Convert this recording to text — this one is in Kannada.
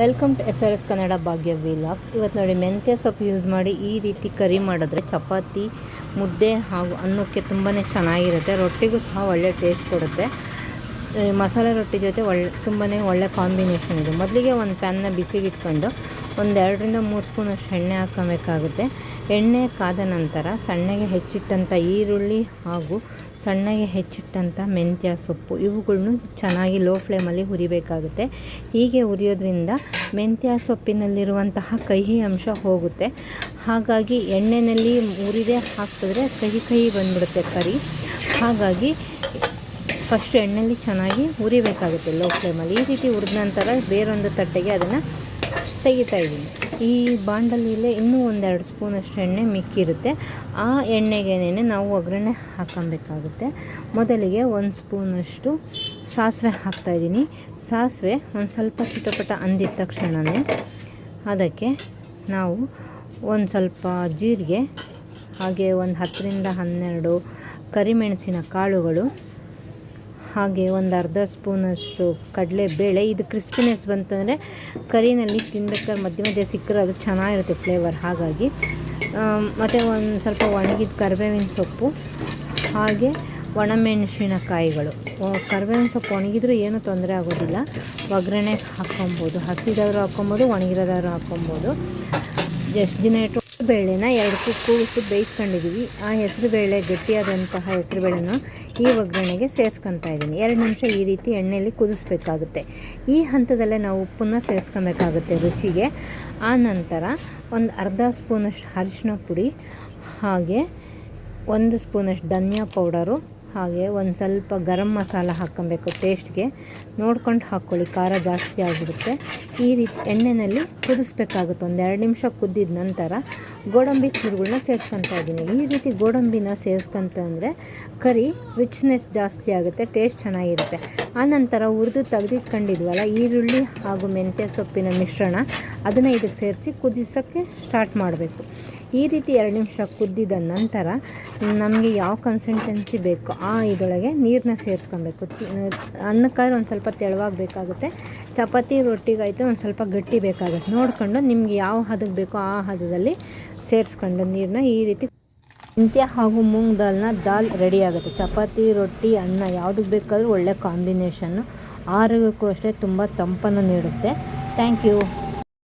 Welcome to S R S Kannada Bhagya vlogs ಇವತ್ತು ನೋಡಿ ಮೆಂತ್ಯ ಸೊಪ್ಪು ಯೂಸ್ ಮಾಡಿ ಈ ರೀತಿ ಕರಿ ಮಾಡಿದ್ರೆ ಚಪಾತಿ, ಮುದ್ದೆ ಹಾಗೂ ಅನ್ನಕ್ಕೆ ತುಂಬಾ ಚೆನ್ನಾಗಿರುತ್ತೆ. ರೊಟ್ಟಿಗೂ ಸಹ ಒಳ್ಳೆ ಟೇಸ್ಟ್ ಕೊಡುತ್ತೆ. ಮಸಾಲೆ ರೊಟ್ಟಿ ಜೊತೆ ಒಳ್ಳೆ ತುಂಬಾ ಒಳ್ಳೆ ಕಾಂಬಿನೇಷನ್ ಇದೆ. ಮೊದಲಿಗೆ ಒಂದು ಪ್ಯಾನ್ನ ಬಿಸಿಗೆ ಇಟ್ಕೊಂಡು ಒಂದು ಎರಡರಿಂದ ಮೂರು ಸ್ಪೂನಷ್ಟು ಎಣ್ಣೆ ಹಾಕಬೇಕಾಗುತ್ತೆ ಎಣ್ಣೆ ಕಾದ ನಂತರ ಸಣ್ಣಗೆ ಹೆಚ್ಚಿಟ್ಟಂಥ ಈರುಳ್ಳಿ ಹಾಗೂ ಸಣ್ಣಗೆ ಹೆಚ್ಚಿಟ್ಟಂಥ ಮೆಂತ್ಯ, ಸೊಪ್ಪು ಇವುಗಳನ್ನು ಚೆನ್ನಾಗಿ ಲೋ ಫ್ಲೇಮಲ್ಲಿ ಹುರಿಬೇಕಾಗುತ್ತೆ. ಹೀಗೆ ಹುರಿಯೋದ್ರಿಂದ ಮೆಂತ್ಯ, ಸೊಪ್ಪಿನಲ್ಲಿರುವಂತಹ ಕಹಿ ಅಂಶ ಹೋಗುತ್ತೆ. ಹಾಗಾಗಿ ಎಣ್ಣೆಯಲ್ಲಿ ಹುರಿದೇ ಹಾಕಿದ್ರೆ ಕಹಿ ಕಹಿ ಬಂದ್ಬಿಡುತ್ತೆ ಕರಿ. ಹಾಗಾಗಿ ಫಸ್ಟ್ ಎಣ್ಣೆಯಲ್ಲಿ ಚೆನ್ನಾಗಿ ಹುರಿಬೇಕಾಗುತ್ತೆ ಲೋ ಫ್ಲೇಮಲ್ಲಿ. ಈ ರೀತಿ ಹುರಿದ ನಂತರ ಬೇರೊಂದು ತಟ್ಟೆಗೆ ಅದನ್ನು ತೆಗಿತಾ ಇದ್ದೀನಿ. ಈ ಬಾಂಡಲಿಯಲ್ಲೇ ಇನ್ನೂ ಒಂದೆರಡು ಸ್ಪೂನಷ್ಟು ಎಣ್ಣೆ ಮಿಕ್ಕಿರುತ್ತೆ. ಆ ಎಣ್ಣೆಗೇನೆ ನಾವು ಒಗ್ಗರಣೆ ಹಾಕೊಬೇಕಾಗುತ್ತೆ. ಮೊದಲಿಗೆ ಒಂದು ಸ್ಪೂನಷ್ಟು ಸಾಸಿವೆ ಹಾಕ್ತಾಯಿದ್ದೀನಿ ಸಾಸಿವೆ ಒಂದು ಸ್ವಲ್ಪ ಚಿಟಪಟ ಅಂದಿದ ತಕ್ಷಣವೇ ಅದಕ್ಕೆ ನಾವು ಒಂದು ಸ್ವಲ್ಪ ಜೀರಿಗೆ, ಹಾಗೆ ಒಂದು ಹತ್ತರಿಂದ ಹನ್ನೆರಡು ಕರಿಮೆಣಸಿನ ಕಾಳುಗಳು ಹಾಗೆ ಒಂದು ಅರ್ಧ ಸ್ಪೂನಷ್ಟು ಕಡಲೆಬೇಳೆ ಇದು ಕ್ರಿಸ್ಪಿನೆಸ್ ಬಂತಂದರೆ ಕರಿನಲ್ಲಿ ತಿನ್ಬೇಕಾದ್ರೆ ಮಧ್ಯ ಮಧ್ಯೆ ಸಿಕ್ಕರೆ ಅದು ಚೆನ್ನಾಗಿರುತ್ತೆ ಫ್ಲೇವರ್ ಹಾಗಾಗಿ ಮತ್ತು ಒಂದು ಸ್ವಲ್ಪ ಒಣಗಿದ ಕರಿಬೇವಿನ ಸೊಪ್ಪು, ಹಾಗೆ ಒಣಮೆಣಸಿನಕಾಯಿಗಳು. ಕರಿಬೇವಿನ ಸೊಪ್ಪು ಒಣಗಿದ್ರೆ ಏನೂ ತೊಂದರೆ ಆಗೋದಿಲ್ಲ. ಒಗ್ಗರಣೆ ಹಾಕ್ಕೊಬೋದು. ಹಸಿದಾದ್ರೂ ಹಾಕ್ಕೊಬೋದು ಒಣಗಿರೋದಾದ್ರೂ ಹಾಕ್ಕೊಬೋದು. ಎಷ್ಟು ದಿನ ಇಟ್ಟು ಬೇಳೆನ ಎರಡು ಕುಕ್ಕು ಉಪ್ಪು ಬೇಯಿಸ್ಕೊಂಡಿದ್ದೀವಿ ಆ ಹೆಸರು ಬೇಳೆ ಗಟ್ಟಿಯಾದಂತಹ ಹೆಸರು ಬೇಳೆನ ಈ ಒಗ್ಗರಣೆಗೆ ಸೇರಿಸ್ಕೊತಾ ಇದ್ದೀನಿ. ಎರಡು ನಿಮಿಷ ಈ ರೀತಿ ಎಣ್ಣೆಯಲ್ಲಿ ಕುದಿಸ್ಬೇಕಾಗುತ್ತೆ. ಈ ಹಂತದಲ್ಲೇ ನಾವು ಉಪ್ಪನ್ನು ಸೇರಿಸ್ಕೊಬೇಕಾಗುತ್ತೆ ರುಚಿಗೆ. ಆ ನಂತರ ಒಂದು ಅರ್ಧ ಸ್ಪೂನಷ್ಟು ಅರಿಶಿನ ಪುಡಿ, ಹಾಗೆ ಒಂದು ಸ್ಪೂನಷ್ಟು ಧನಿಯಾ ಪೌಡರು, ಹಾಗೆ ಒಂದು ಸ್ವಲ್ಪ ಗರಂ ಮಸಾಲ ಹಾಕ್ಕೊಬೇಕು ಟೇಸ್ಟ್ಗೆ. ನೋಡ್ಕೊಂಡು ಹಾಕ್ಕೊಳ್ಳಿ, ಖಾರ ಜಾಸ್ತಿ ಆಗಿರುತ್ತೆ. ಈ ರೀತಿ ಎಣ್ಣೆಯಲ್ಲಿ ಕುದಿಸ್ಬೇಕಾಗುತ್ತೆ. ಒಂದು ಎರಡು ನಿಮಿಷ ಕುದ್ದಿದ ನಂತರ ಗೋಡಂಬಿ ಚೂರುಗಳನ್ನ ಸೇರಿಸ್ಕೊತಾ ಇದ್ದೀನಿ ಈ ರೀತಿ ಗೋಡಂಬಿನ ಸೇರಿಸ್ಕೊಂತಂದರೆ ಕರಿ, ರಿಚ್ನೆಸ್ ಜಾಸ್ತಿ ಆಗುತ್ತೆ, ಟೇಸ್ಟ್ ಚೆನ್ನಾಗಿರುತ್ತೆ. ಆನಂತರ ಹುರಿದು ತೆಗೆದಿಟ್ಕೊಂಡಿದ್ವಲ್ಲ, ಈರುಳ್ಳಿ ಹಾಗೂ ಮೆಂತ್ಯ ಸೊಪ್ಪಿನ ಮಿಶ್ರಣ, ಅದನ್ನು ಇದಕ್ಕೆ ಸೇರಿಸಿ ಕುದಿಸೋಕ್ಕೆ ಸ್ಟಾರ್ಟ್ ಮಾಡಬೇಕು. ಈ ರೀತಿ ಎರಡು ನಿಮಿಷ ಕುದ್ದಿದ ನಂತರ ನಮಗೆ ಯಾವ ಕನ್ಸಿಸ್ಟೆನ್ಸಿ ಬೇಕು ಆ ಇದೊಳಗೆ ನೀರನ್ನ ಸೇರಿಸ್ಕೊಬೇಕು. ಅನ್ನಕ್ಕಾದ್ರೆ ಒಂದು ಸ್ವಲ್ಪ ತೆಳುವಾಗಬೇಕಾಗುತ್ತೆ ಚಪಾತಿ, ರೊಟ್ಟಿಗಾಯ್ತು ಒಂದು ಸ್ವಲ್ಪ ಗಟ್ಟಿ ಬೇಕಾಗುತ್ತೆ. ನೋಡಿಕೊಂಡು ನಿಮ್ಗೆ ಯಾವ ಹದಕ್ಕೆ ಬೇಕೋ ಆ ಹದದಲ್ಲಿ ಸೇರಿಸ್ಕೊಂಡು ನೀರನ್ನ ಈ ರೀತಿ ಮೆಂತ್ಯ ಹಾಗೂ ಮೂಂಗ್ ದಾಲ್ನ ದಾಲ್ ರೆಡಿ ಆಗುತ್ತೆ. ಚಪಾತಿ, ರೊಟ್ಟಿ, ಅನ್ನ ಯಾವುದಕ್ಕೆ ಬೇಕಾದರೂ ಒಳ್ಳೆ ಕಾಂಬಿನೇಷನ್ನು ಆರೋಗ್ಯಕ್ಕೂ ಅಷ್ಟೇ ತುಂಬ ತಂಪನ್ನು ನೀಡುತ್ತೆ. Thank you